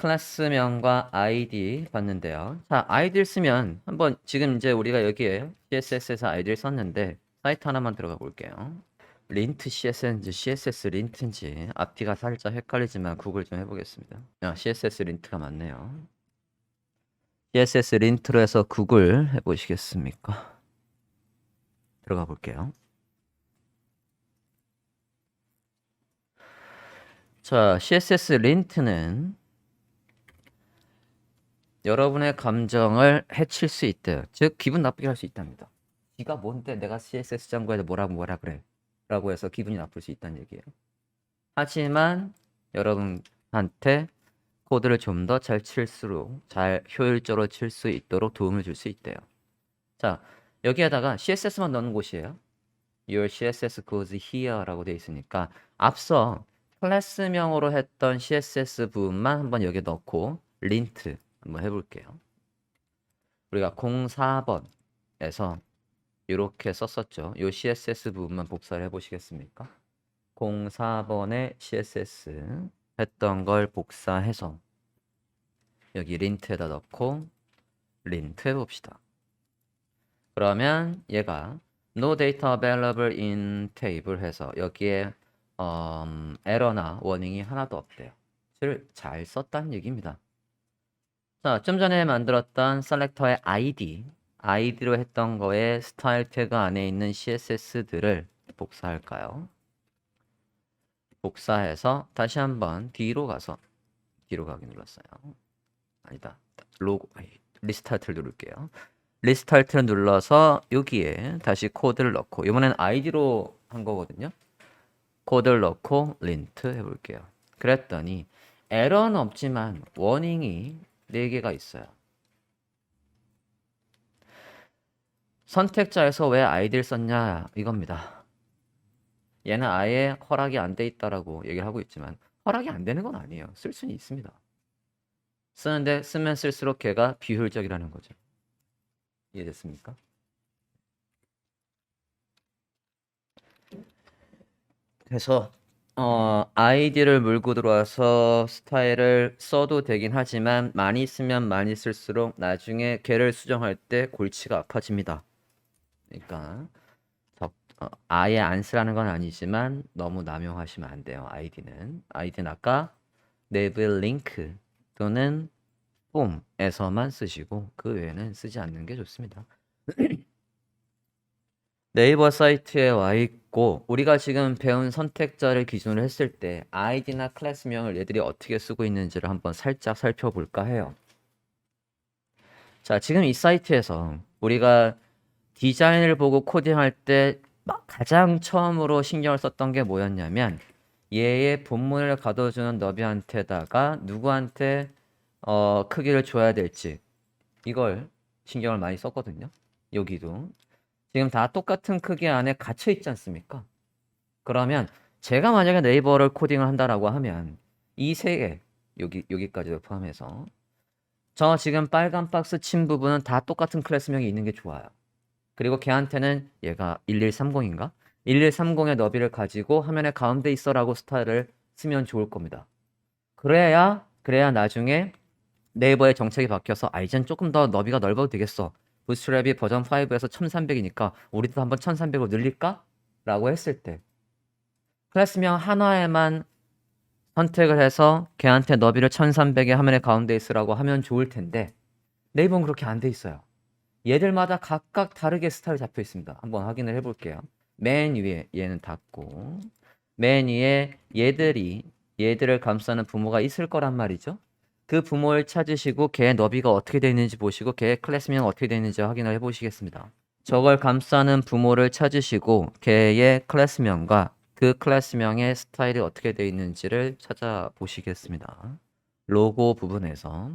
자, 클래스명과 아이디 봤는데요. 자, 아이디를 쓰면 한번 지금 이제 우리가 여기에 CSS에서 아이디를 썼는데 사이트 하나만 들어가 볼게요. 린트 CSS인지 CSS 린트인지 앞뒤가 살짝 헷갈리지만 구글 좀 해보겠습니다. 아, CSS 린트가 맞네요. CSS 린트로 해서 구글 해보시겠습니까? 들어가 볼게요. 자, CSS 린트는 여러분의 감정을 해칠 수 있대요. 즉, 기분 나쁘게 할 수 있답니다. 네가 뭔데 내가 CSS 장구에서 뭐라고 뭐라 그래? 라고 해서 기분이 나쁠 수 있다는 얘기예요. 하지만 여러분한테 코드를 좀 더 잘 칠수록 잘 효율적으로 칠 수 있도록 도움을 줄 수 있대요. 자, 여기에다가 CSS만 넣는 곳이에요. Your CSS goes here라고 돼 있으니까 앞서 클래스명으로 했던 CSS 부분만 한번 여기 넣고 린트 한번 해볼게요. 우리가 04번에서 이렇게 썼었죠. 이 CSS 부분만 복사를 해보시겠습니까? 04번의 CSS 했던 걸 복사해서 여기 린트에다 넣고 린트 해봅시다. 그러면 얘가 no data available in table 해서 여기에 음, 에러나 워닝이 하나도 없대요. 를잘 썼다는 얘기입니다. 자, 좀 전에 만들었던 셀렉터의 ID, ID로 했던 거에 스타일 태그 안에 있는 CSS들을 복사할까요? 복사해서 다시 한번 뒤로 가서 뒤로 가기 눌렀어요. 아니다. 로고 리스타트를 누를게요. 리스타트를 눌러서 여기에 다시 코드를 넣고 이번엔 ID로 한 거거든요. 코드를 넣고 린트 해볼게요. 그랬더니 에러는 없지만 워닝이 4개가 있어요. 선택자에서 왜 아이디를 썼냐 이겁니다. 얘는 아예 허락이 안 돼 있다라고 얘기를 하고 있지만 허락이 안 되는 건 아니에요. 쓸 수는 있습니다. 쓰는데 쓰면 쓸수록 걔가 비효율적이라는 거죠. 이해됐습니까? 그래서 어, 아이디를 물고 들어와서 스타일을 써도 되긴 하지만 많이 쓰면 많이 쓸수록 나중에 걔를 수정할 때 골치가 아파집니다. 그러니까 적, 어, 아예 안 쓰라는 건 아니지만 너무 남용하시면 안 돼요. 아이디는 아이디는 아까 네이버 링크 또는 폼에서만 쓰시고 그 외에는 쓰지 않는 게 좋습니다. 네이버 사이트에 와 있고 우리가 지금 배운 선택자를 기준으로 했을 때 아이디나 클래스명을 얘들이 어떻게 쓰고 있는지를 한번 살짝 살펴볼까 해요. 자, 지금 이 사이트에서 우리가 디자인을 보고 코딩할 때 가장 처음으로 신경을 썼던 게 뭐였냐면 얘의 본문을 가둬주는 너비한테다가 누구한테 어, 크기를 줘야 될지 이걸 신경을 많이 썼거든요. 여기도 지금 다 똑같은 크기 안에 갇혀 있지 않습니까? 그러면 제가 만약에 네이버를 코딩을 한다라고 하면 이 세 개, 여기, 여기까지도 포함해서 저 지금 빨간 박스 친 부분은 다 똑같은 클래스명이 있는 게 좋아요. 그리고 걔한테는 얘가 1130인가? 1130의 너비를 가지고 화면의 가운데 있어라고 스타일을 쓰면 좋을 겁니다. 그래야, 그래야 나중에 네이버의 정책이 바뀌어서 아, 이젠 조금 더 너비가 넓어도 되겠어. 부스트랩이 버전 5에서 1300이니까 우리도 한번 1300으로 늘릴까? 라고 했을 때 클래스명 하나에만 선택을 해서 걔한테 너비를 1300의 화면의 가운데 있으라고 하면 좋을 텐데 네이버는 그렇게 안 돼 있어요. 얘들마다 각각 다르게 스타일이 잡혀 있습니다. 한번 확인을 해볼게요. 맨 위에 얘는 닫고 맨 위에 얘들이 얘들을 감싸는 부모가 있을 거란 말이죠. 그 부모를 찾으시고 걔의 너비가 어떻게 되어 있는지 보시고 걔의 클래스명 어떻게 되어 있는지 확인을 해보시겠습니다. 저걸 감싸는 부모를 찾으시고 걔의 클래스명과 그 클래스명의 스타일이 어떻게 되어 있는지를 찾아보시겠습니다. 로고 부분에서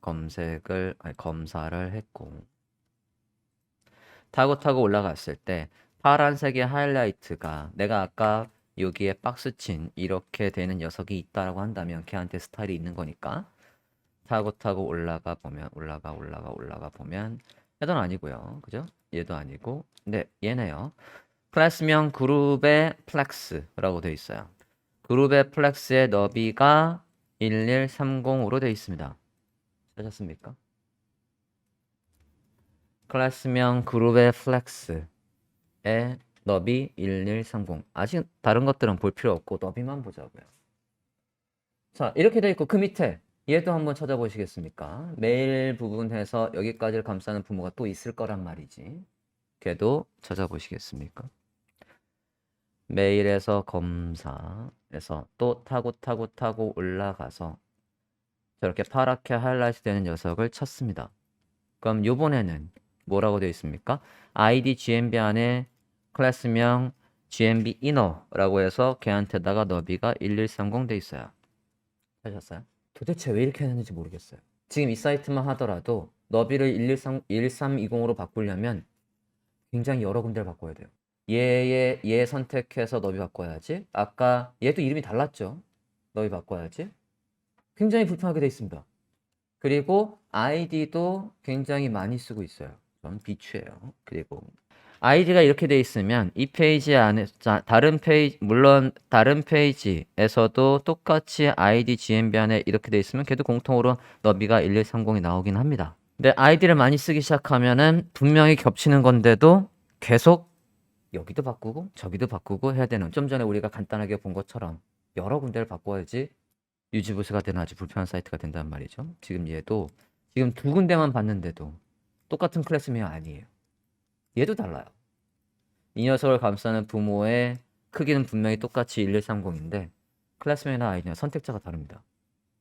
검색을 아니, 검사를 했고 타고 타고 올라갔을 때 파란색의 하이라이트가 내가 아까 여기에 박스 친 이렇게 되는 녀석이 있다라고 한다면 걔한테 스타일이 있는 거니까 타고 타고 올라가 보면 올라가 올라가 올라가 보면 얘도 아니고요. 그죠? 얘도 아니고 네 얘네요. 클래스명 그룹의 플렉스라고 되어 있어요. 그룹의 플렉스의 너비가 1130으로 되어 있습니다. 찾았습니까? 클래스명 그룹의 플렉스의 너비 1130. 아직 다른 것들은 볼 필요 없고 너비만 보자고요. 자, 이렇게 돼 있고 그 밑에 얘도 한번 찾아보시겠습니까? 메일 부분에서 여기까지를 감싸는 부모가 또 있을 거란 말이지. 걔도 찾아보시겠습니까? 메일에서 검사에서 또 타고 타고 타고 올라가서 저렇게 파랗게 하이라이트 되는 녀석을 쳤습니다. 그럼 요번에는 뭐라고 되어 있습니까? id gmb 안에 클래스명 gmb inner라고 해서 걔한테다가 너비가 1130 돼 있어요. 하셨어요? 도대체 왜 이렇게 했는지 모르겠어요. 지금 이 사이트만 하더라도 너비를 113, 1320으로 바꾸려면 굉장히 여러 군데를 바꿔야 돼요. 얘, 얘, 얘 선택해서 너비 바꿔야지. 아까 얘도 이름이 달랐죠. 너비 바꿔야지. 굉장히 불편하게 돼 있습니다. 그리고 아이디도 굉장히 많이 쓰고 있어요. 전 비추예요. 그리고 아이디가 이렇게 돼 있으면 이 페이지 안에 자, 다른 페이지 물론 다른 페이지에서도 똑같이 아이디 GMB 안에 이렇게 돼 있으면 걔도 공통으로 너비가 1130이 나오긴 합니다. 근데 아이디를 많이 쓰기 시작하면은 분명히 겹치는 건데도 계속 여기도 바꾸고 저기도 바꾸고 해야 되는 좀 전에 우리가 간단하게 본 것처럼 여러 군데를 바꿔야지 유지보수가 되는 아주 불편한 사이트가 된단 말이죠. 지금 얘도 지금 두 군데만 봤는데도 똑같은 클래스명 아니에요. 얘도 달라요. 이 녀석을 감싸는 부모의 크기는 분명히 똑같이 1130인데 클래스명이나 아이디는 선택자가 다릅니다.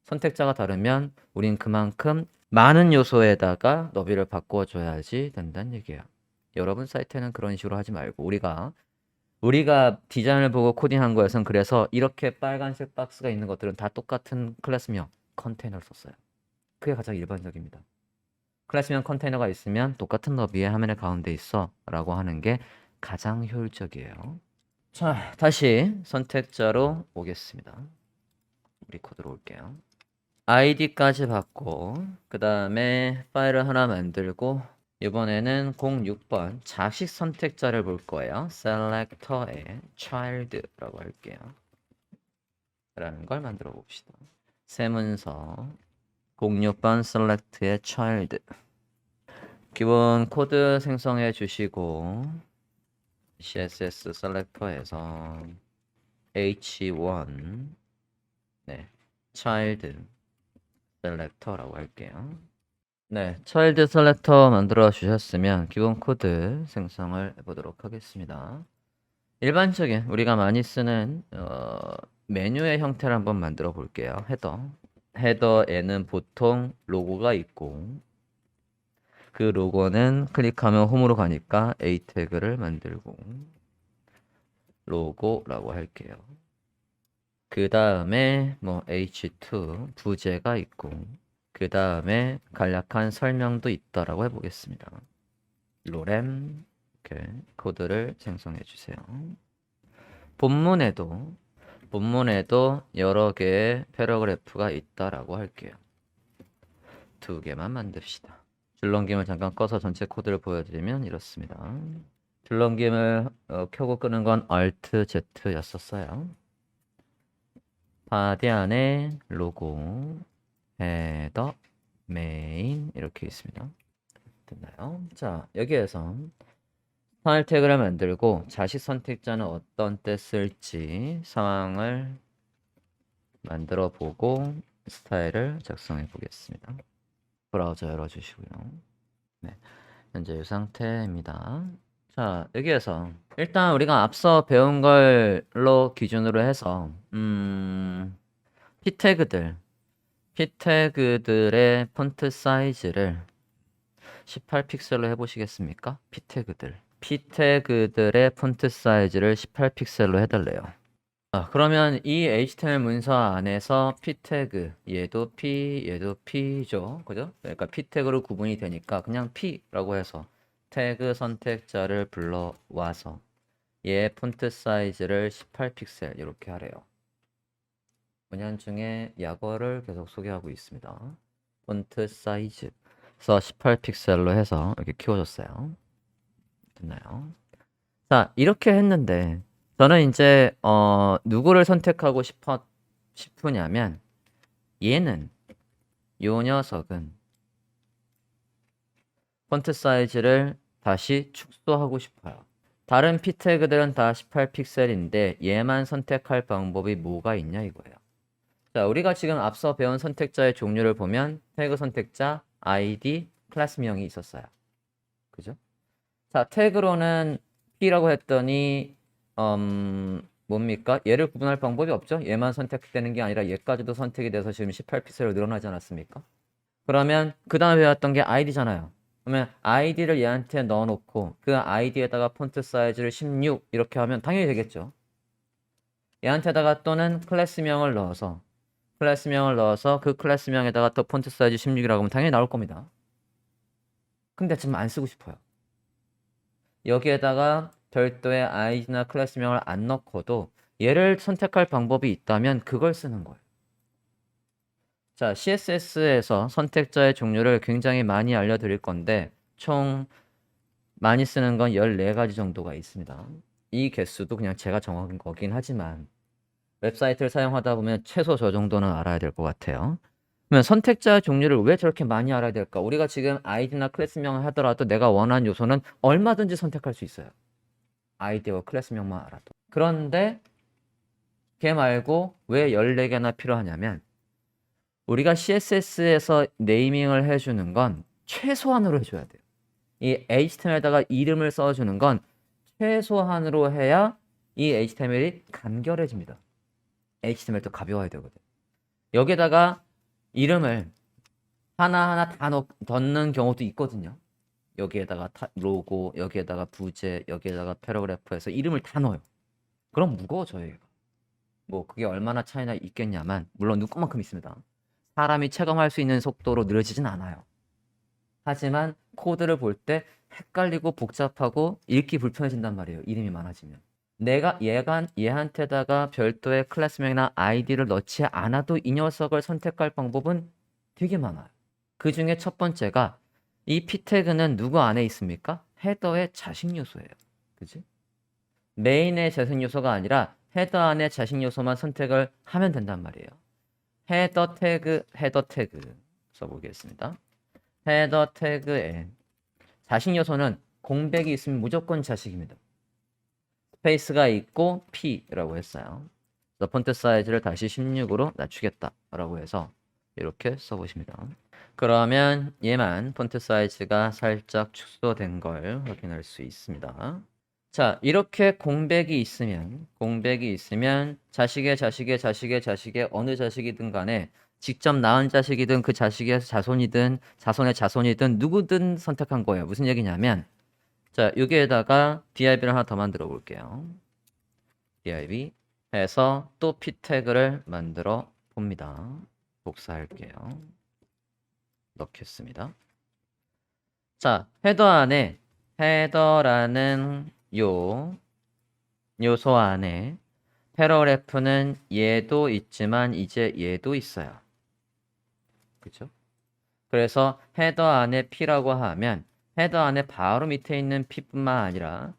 선택자가 다르면 우린 그만큼 많은 요소에다가 너비를 바꿔줘야지 된다는 얘기예요. 여러분 사이트에는 그런 식으로 하지 말고 우리가 우리가 디자인을 보고 코딩한 거에선 그래서 이렇게 빨간색 박스가 있는 것들은 다 똑같은 클래스명 컨테이너를 썼어요. 그게 가장 일반적입니다. 클래스명 컨테이너가 있으면 똑같은 너비에 화면의 가운데 있어 라고 하는 게 가장 효율적이에요. 자, 다시 선택자로 오겠습니다. 우리 코드로 올게요. id까지 받고 그 다음에 파일을 하나 만들고 이번에는 06번 자식 선택자를 볼 거예요. selector에 child라고 할게요. 라는 걸 만들어 봅시다. 새 문서 06번 select의 child 기본 코드 생성해 주시고 CSS selector에서 h1 네, child selector라고 할게요. 네, 차일드 셀렉터 만들어 주셨으면 기본 코드 생성을 해보도록 하겠습니다. 일반적인 우리가 많이 쓰는 어, 메뉴의 형태를 한번 만들어 볼게요. 헤더. 헤더에는 보통 로고가 있고 그 로고는 클릭하면 홈으로 가니까 A 태그를 만들고 로고라고 할게요. 그 다음에 뭐 H2 부제가 있고 그 다음에 간략한 설명도 있다라고 해보겠습니다. 로렘 이렇게 코드를 생성해 주세요. 본문에도 본문에도 여러 개의 패러그래프가 있다라고 할게요. 두 개만 만듭시다. 줄넘김을 잠깐 꺼서 전체 코드를 보여드리면 이렇습니다. 줄넘김을 어, 켜고 끄는 건 Alt Z였었어요. 바디 안에 로고 헤더, 메인 이렇게 있습니다. 됐나요? 자, 여기에서 파일 태그를 만들고 자식 선택자는 어떤 때 쓸지 상황을 만들어 보고 스타일을 작성해 보겠습니다. 브라우저 열어주시고요. 네, 현재 이 상태입니다. 자, 여기에서 일단 우리가 앞서 배운 걸로 기준으로 해서 음, p 태그들 p 태그들의 폰트 사이즈를 18픽셀로 해보시겠습니까? p 태그들 p 태그들의 폰트 사이즈를 18픽셀로 해달래요. 아, 그러면 이 HTML 문서 안에서 p 태그 얘도 p 얘도 p죠, 그죠? 그러니까 p 태그로 구분이 되니까 그냥 p라고 해서 태그 선택자를 불러와서 얘 폰트 사이즈를 18픽셀 이렇게 하래요. 은연중에 약어를 계속 소개하고 있습니다. 폰트 사이즈에서 18픽셀로 해서 이렇게 키워줬어요. 됐나요? 자, 이렇게 했는데 저는 이제 어, 누구를 선택하고 싶어 싶으냐면 얘는 요 녀석은 폰트 사이즈를 다시 축소하고 싶어요. 다른 p 태그들은 다 18픽셀인데 얘만 선택할 방법이 뭐가 있냐 이거예요. 자, 우리가 지금 앞서 배운 선택자의 종류를 보면 태그 선택자, id, 클래스명이 있었어요. 그죠? 자, 태그로는 p라고 했더니 음, 뭡니까? 얘를 구분할 방법이 없죠? 얘만 선택되는 게 아니라 얘까지도 선택이 돼서 지금 18픽셀로 늘어나지 않았습니까? 그러면 그 다음에 배웠던 게 id잖아요. 그러면 id를 얘한테 넣어놓고 그 id에다가 폰트 사이즈를 16 이렇게 하면 당연히 되겠죠. 얘한테다가 또는 클래스명을 넣어서 클래스명을 넣어서 그 클래스명에다가 또 폰트 사이즈 16이라고 하면 당연히 나올 겁니다. 근데 지금 안 쓰고 싶어요. 여기에다가 별도의 id나 클래스명을 안 넣고도 얘를 선택할 방법이 있다면 그걸 쓰는 거예요. 자, CSS에서 선택자의 종류를 굉장히 많이 알려드릴 건데 총 많이 쓰는 건 14가지 정도가 있습니다. 이 개수도 그냥 제가 정한 거긴 하지만 웹사이트를 사용하다 보면 최소 저 정도는 알아야 될 것 같아요. 그러면 선택자의 종류를 왜 저렇게 많이 알아야 될까? 우리가 지금 아이디나 클래스명을 하더라도 내가 원하는 요소는 얼마든지 선택할 수 있어요. 아이디와 클래스명만 알아도. 그런데 걔 말고 왜 14개나 필요하냐면 우리가 CSS에서 네이밍을 해주는 건 최소한으로 해줘야 돼요. 이 HTML에다가 이름을 써주는 건 최소한으로 해야 이 HTML이 간결해집니다. HTML도 가벼워야 되거든. 여기에다가 이름을 하나하나 다 넣, 넣는 경우도 있거든요. 여기에다가 타, 로고, 여기에다가 부제, 여기에다가 패러그래프해서 이름을 다 넣어요. 그럼 무거워져요, 얘가. 뭐 그게 얼마나 차이나 있겠냐만 물론 눈곱만큼 있습니다. 사람이 체감할 수 있는 속도로 느려지진 않아요. 하지만 코드를 볼 때 헷갈리고 복잡하고 읽기 불편해진단 말이에요. 이름이 많아지면. 내가 얘가 얘한테다가 별도의 클래스명이나 아이디를 넣지 않아도 이 녀석을 선택할 방법은 되게 많아요. 그 중에 첫 번째가 이 p 태그는 누구 안에 있습니까? 헤더의 자식 요소예요. 그지? 메인의 자식 요소가 아니라 헤더 안에 자식 요소만 선택을 하면 된단 말이에요. 헤더 태그, 헤더 태그 써보겠습니다. 헤더 태그에 자식 요소는 공백이 있으면 무조건 자식입니다. 스페이스가 있고 P라고 했어요. 그래서 폰트 사이즈를 다시 16으로 낮추겠다라고 해서 이렇게 써보십니다. 그러면 얘만 폰트 사이즈가 살짝 축소된 걸 확인할 수 있습니다. 자, 이렇게 공백이 있으면 공백이 있으면 자식의 자식의 자식의 자식의 어느 자식이든 간에 직접 낳은 자식이든 그 자식의 자손이든 자손의 자손이든 누구든 선택한 거예요. 무슨 얘기냐면 자, 여기에다가 div를 하나 더 만들어 볼게요. div 해서 또 p 태그를 만들어 봅니다. 복사할게요. 넣겠습니다. 자, 헤더 안에 헤더라는 요 요소 안에 패러레프는 얘도 있지만 이제 얘도 있어요. 그죠? 그래서 헤더 안에 p라고 하면 헤더 안에 바로 밑에 있는 p뿐만 아니라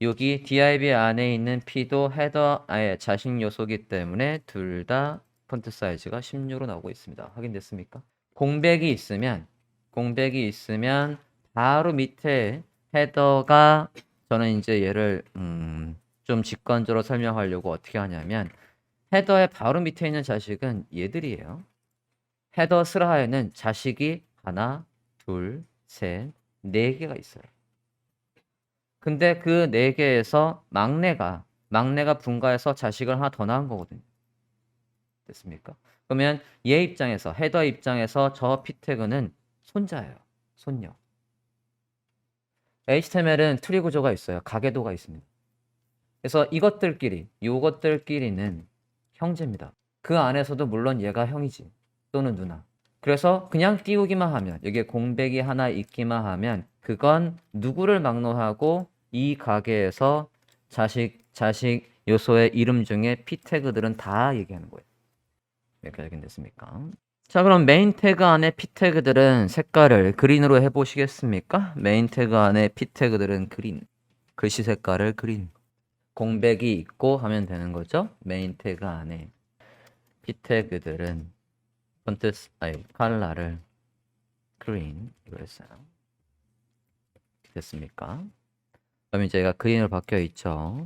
여기 div 안에 있는 p도 헤더의 자식 요소기 때문에 둘 다 폰트 사이즈가 16으로 나오고 있습니다. 확인됐습니까? 공백이 있으면 공백이 있으면 바로 밑에 헤더가 저는 이제 얘를 음, 좀 직관적으로 설명하려고 어떻게 하냐면 헤더의 바로 밑에 있는 자식은 얘들이에요. 헤더 슬하에는 자식이 하나, 둘, 셋, 네 개가 있어요. 근데 그 네 개에서 막내가 막내가 분가해서 자식을 하나 더 낳은 거거든요. 됐습니까? 그러면 얘 입장에서 헤더 입장에서 저 p 태그는 손자예요. 손녀. HTML은 트리 구조가 있어요. 가계도가 있습니다. 그래서 이것들끼리, 요것들끼리는 형제입니다. 그 안에서도 물론 얘가 형이지. 또는 누나. 그래서 그냥 띄우기만 하면, 여기에 공백이 하나 있기만 하면, 그건 누구를 막론하고 이 가계에서 자식, 자식 요소의 이름 중에 p 태그들은 다 얘기하는 거예요. 여기까지 알겠습니까? 자, 그럼 메인 태그 안에 p 태그들은 색깔을 그린으로 해보시겠습니까? 메인 태그 안에 p 태그들은 그린. 글씨 색깔을 그린. 공백이 있고 하면 되는 거죠. 메인 태그 안에 p 태그들은 폰트 스- 아니 컬러를 그린 이거 했어요. 됐습니까? 그럼 이제 얘가 그린으로 바뀌어 있죠.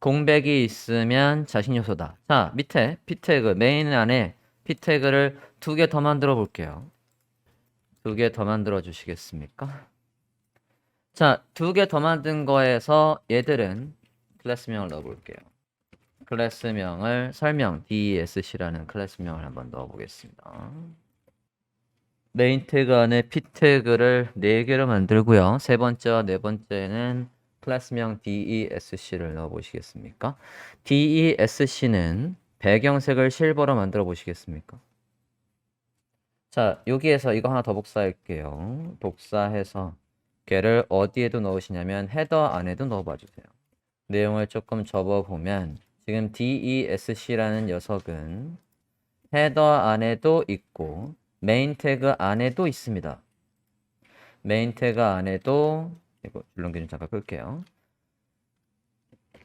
공백이 있으면 자신 요소다. 자, 밑에 p 태그 메인 안에 p 태그를 두 개 더 만들어 볼게요. 두 개 더 만들어 주시겠습니까? 자, 두 개 더 만든 거에서 얘들은 클래스명을 넣어 볼게요. 클래스명을 설명 DESC라는 클래스명을 한번 넣어 보겠습니다. 메인 태그 안에 p 태그를 네 개로 만들고요. 세 번째와 네 번째는 클래스명 DESC를 넣어 보시겠습니까? DESC는 배경색을 실버로 만들어 보시겠습니까? 자, 여기에서 이거 하나 더 복사할게요. 복사해서 걔를 어디에도 넣으시냐면 헤더 안에도 넣어 봐 주세요. 내용을 조금 접어 보면 지금 DESC라는 녀석은 헤더 안에도 있고 메인 태그 안에도 있습니다. 메인 태그 안에도 이거 줄넘기 좀 잠깐 끌게요.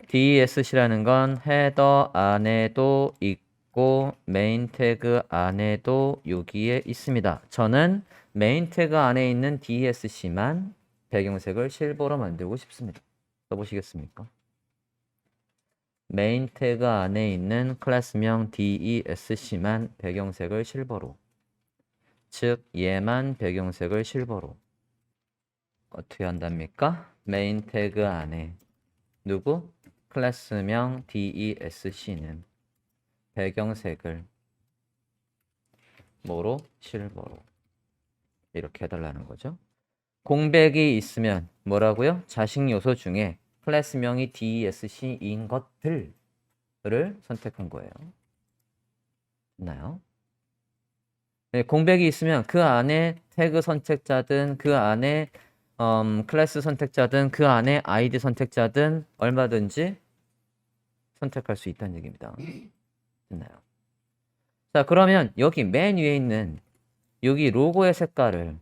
DESC라는 건 헤더 안에도 있고 메인 태그 안에도 여기에 있습니다. 저는 메인 태그 안에 있는 DESC만 배경색을 실버로 만들고 싶습니다. 써보시겠습니까? 메인 태그 안에 있는 클래스명 DESC만 배경색을 실버로 즉 얘만 배경색을 실버로 어떻게 한답니까? 메인 태그 안에 누구? 클래스명 DESC는 배경색을 뭐로? 실버로 이렇게 해달라는 거죠. 공백이 있으면 뭐라고요? 자식 요소 중에 클래스명이 DESC인 것들을 선택한 거예요. 됐나요? 네, 공백이 있으면 그 안에 태그 선택자든 그 안에 음, 클래스 선택자든 그 안에 아이디 선택자든 얼마든지 선택할 수 있다는 얘기입니다. 됐나요? 자, 그러면 여기 맨 위에 있는 여기 로고의 색깔을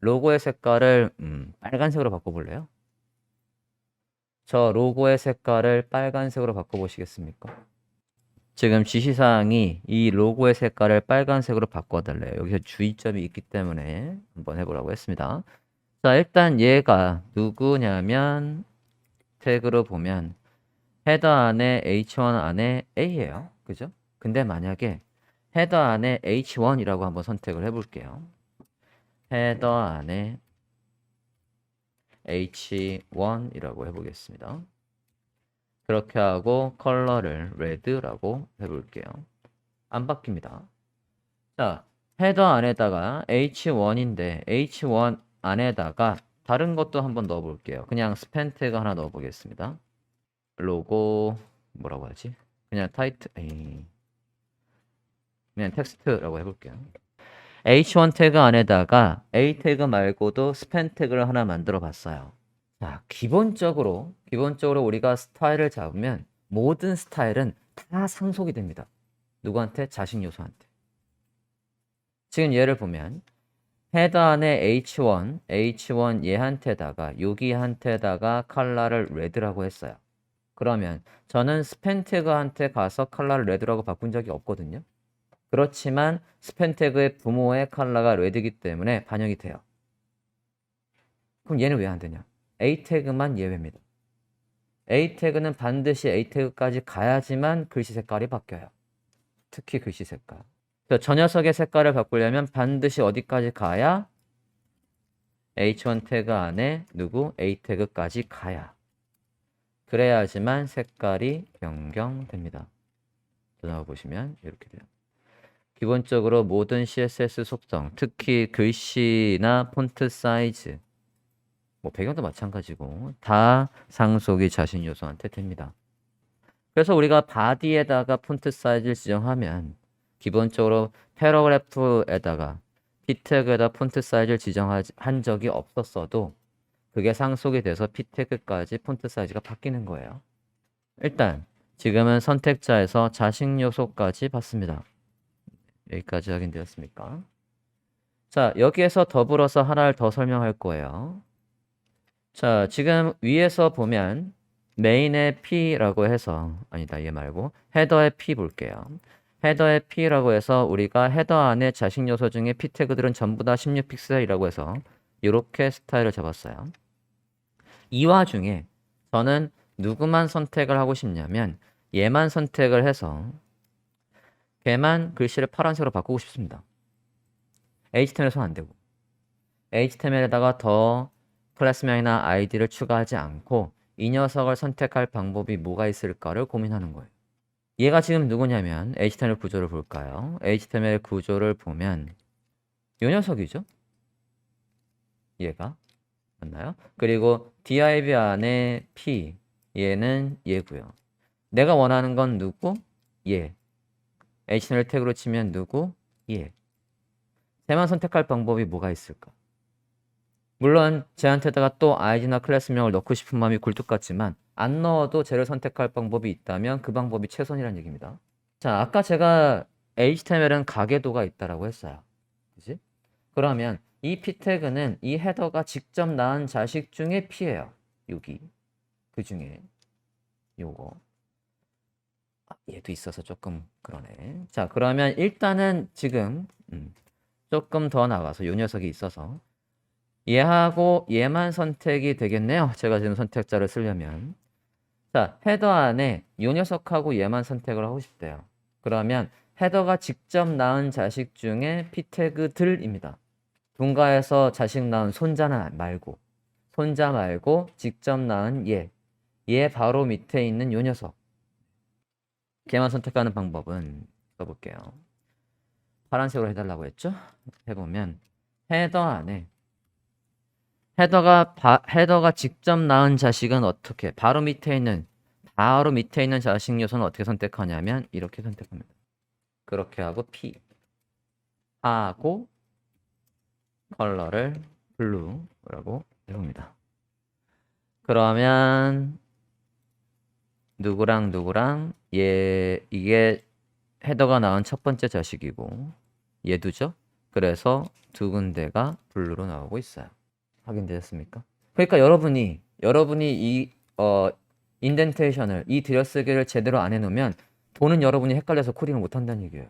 로고의 색깔을 음, 빨간색으로 바꿔볼래요? 저 로고의 색깔을 빨간색으로 바꿔보시겠습니까? 지금 지시사항이 이 로고의 색깔을 빨간색으로 바꿔달래요. 여기서 주의점이 있기 때문에 한번 해보라고 했습니다. 자, 일단 얘가 누구냐면 태그로 보면 헤더 안에 h1 안에 a예요. 그죠? 근데 만약에 헤더 안에 h1이라고 한번 선택을 해볼게요. 헤더 안에 h1이라고 해보겠습니다. 그렇게 하고 컬러를 레드라고 해볼게요. 안 바뀝니다. 자, 헤더 안에다가 h1인데 h1 안에다가 다른 것도 한번 넣어 볼게요. 그냥 태그 하나 넣어 보겠습니다. 로고 뭐라고 하지? 그냥 타이트 에이. 그냥 텍스트라고 해볼게요. H1 태그 안에다가 a 태그 말고도 스팬 태그를 하나 만들어 봤어요. 자, 기본적으로 기본적으로 우리가 스타일을 잡으면 모든 스타일은 다 상속이 됩니다. 누구한테? 자식 요소한테. 지금 얘를 보면 헤더 안에 h1, h1 얘한테다가 여기한테다가 컬러를 레드라고 했어요. 그러면 저는 스팬 태그한테 가서 컬러를 레드라고 바꾼 적이 없거든요. 그렇지만 스팬 태그의 부모의 컬러가 레드이기 때문에 반영이 돼요. 그럼 얘는 왜 안 되냐? A 태그만 예외입니다. A 태그는 반드시 A 태그까지 가야지만 글씨 색깔이 바뀌어요. 특히 글씨 색깔. 저 녀석의 색깔을 바꾸려면 반드시 어디까지 가야 H1 태그 안에 누구 A 태그까지 가야 그래야지만 색깔이 변경됩니다. 들어가 보시면 이렇게 돼요. 기본적으로 모든 CSS 속성, 특히 글씨나 폰트 사이즈, 뭐 배경도 마찬가지고 다 상속이 자신 요소한테 됩니다. 그래서 우리가 바디에다가 폰트 사이즈를 지정하면 기본적으로 패러그래프에다가 피태그에다 폰트 사이즈를 지정한 적이 없었어도 그게 상속이 돼서 피태그까지 폰트 사이즈가 바뀌는 거예요. 일단 지금은 선택자에서 자식 요소까지 봤습니다. 여기까지 확인되었습니까? 자, 여기에서 더불어서 하나를 더 설명할 거예요. 자, 지금 위에서 보면 메인의 P라고 해서 아니다, 얘 말고 헤더의 P 볼게요. 헤더의 P라고 해서 우리가 헤더 안에 자식 요소 중에 P 태그들은 전부 다 16픽셀이라고 해서 이렇게 스타일을 잡았어요. 이 와중에 저는 누구만 선택을 하고 싶냐면 얘만 선택을 해서 걔만 글씨를 파란색으로 바꾸고 싶습니다. HTML에서는 안 되고 HTML에다가 더 클래스명이나 아이디를 추가하지 않고 이 녀석을 선택할 방법이 뭐가 있을까를 고민하는 거예요. 얘가 지금 누구냐면 HTML 구조를 볼까요? HTML 구조를 보면 이 녀석이죠? 얘가 맞나요? 그리고 div 안에 p 얘는 얘고요. 내가 원하는 건 누구? 얘. HTML 태그로 치면 누구? 얘. 쟤만 선택할 방법이 뭐가 있을까? 물론 쟤한테다가 또 아이디나 클래스명을 넣고 싶은 마음이 굴뚝 같지만 안 넣어도 쟤를 선택할 방법이 있다면 그 방법이 최선이라는 얘기입니다. 자, 아까 제가 HTML은 가계도가 있다라고 했어요. 그지? 그러면 이 p 태그는 이 헤더가 직접 낳은 자식 중에 P예요. 여기. 그 중에 요거. 아, 얘도 있어서 조금 그러네. 자, 그러면 일단은 지금 음, 조금 더 나가서 요 녀석이 있어서 얘하고 얘만 선택이 되겠네요. 제가 지금 선택자를 쓰려면. 자, 헤더 안에 요 녀석하고 얘만 선택을 하고 싶대요. 그러면 헤더가 직접 낳은 자식 중에 p 태그들입니다. 분가해서 자식 낳은 손자는 말고 손자 말고 직접 낳은 얘. 얘 바로 밑에 있는 요 녀석. 걔만 선택하는 방법은 써볼게요. 파란색으로 해달라고 했죠? 해보면 헤더 안에 헤더가 바, 헤더가 직접 낳은 자식은 어떻게 바로 밑에 있는 바로 밑에 있는 자식 요소는 어떻게 선택하냐면 이렇게 선택합니다. 그렇게 하고 P 하고 컬러를 블루라고 해봅니다. 그러면 누구랑 누구랑 얘 이게 헤더가 낳은 첫 번째 자식이고 얘도죠. 그래서 두 군데가 블루로 나오고 있어요. 확인되셨습니까? 그러니까 여러분이 여러분이 이 어, 인덴테이션을 이 들여쓰기를 제대로 안 해놓으면 보는 여러분이 헷갈려서 코딩을 못 한다는 얘기예요.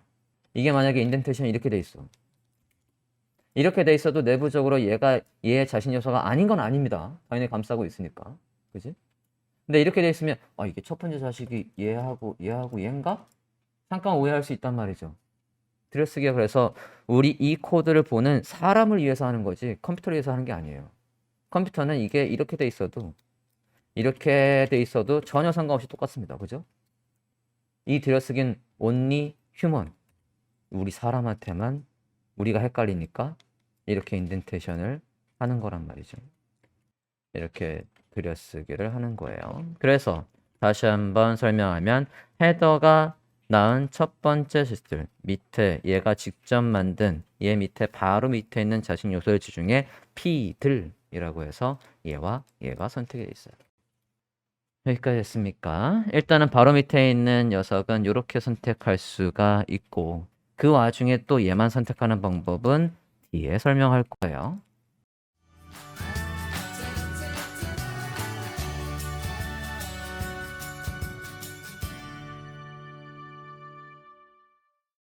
이게 만약에 인덴테이션이 이렇게 돼 있어. 이렇게 돼 있어도 내부적으로 얘가 얘 자신 요소가 아닌 건 아닙니다. 당연히 감싸고 있으니까. 그지? 근데 이렇게 돼 있으면 아 이게 첫 번째 자식이 얘하고 얘하고 얘인가? 잠깐 오해할 수 있단 말이죠. 들여쓰기가 그래서 우리 이 코드를 보는 사람을 위해서 하는 거지 컴퓨터를 위해서 하는 게 아니에요. 컴퓨터는 이게 이렇게 돼 있어도 이렇게 돼 있어도 전혀 상관없이 똑같습니다. 그죠? 이 들여쓰기는 only human. 우리 사람한테만 우리가 헷갈리니까 이렇게 인덴테이션을 하는 거란 말이죠. 이렇게 들여쓰기를 하는 거예요. 그래서 다시 한번 설명하면 헤더가 낳은 첫 번째 시스템 밑에 얘가 직접 만든 얘 밑에 바로 밑에 있는 자식 요소의 지중에 P들이라고 해서 얘와 얘가 선택이 돼 있어요. 여기까지 했습니까? 일단은 바로 밑에 있는 녀석은 이렇게 선택할 수가 있고 그 와중에 또 얘만 선택하는 방법은 뒤에 설명할 거예요.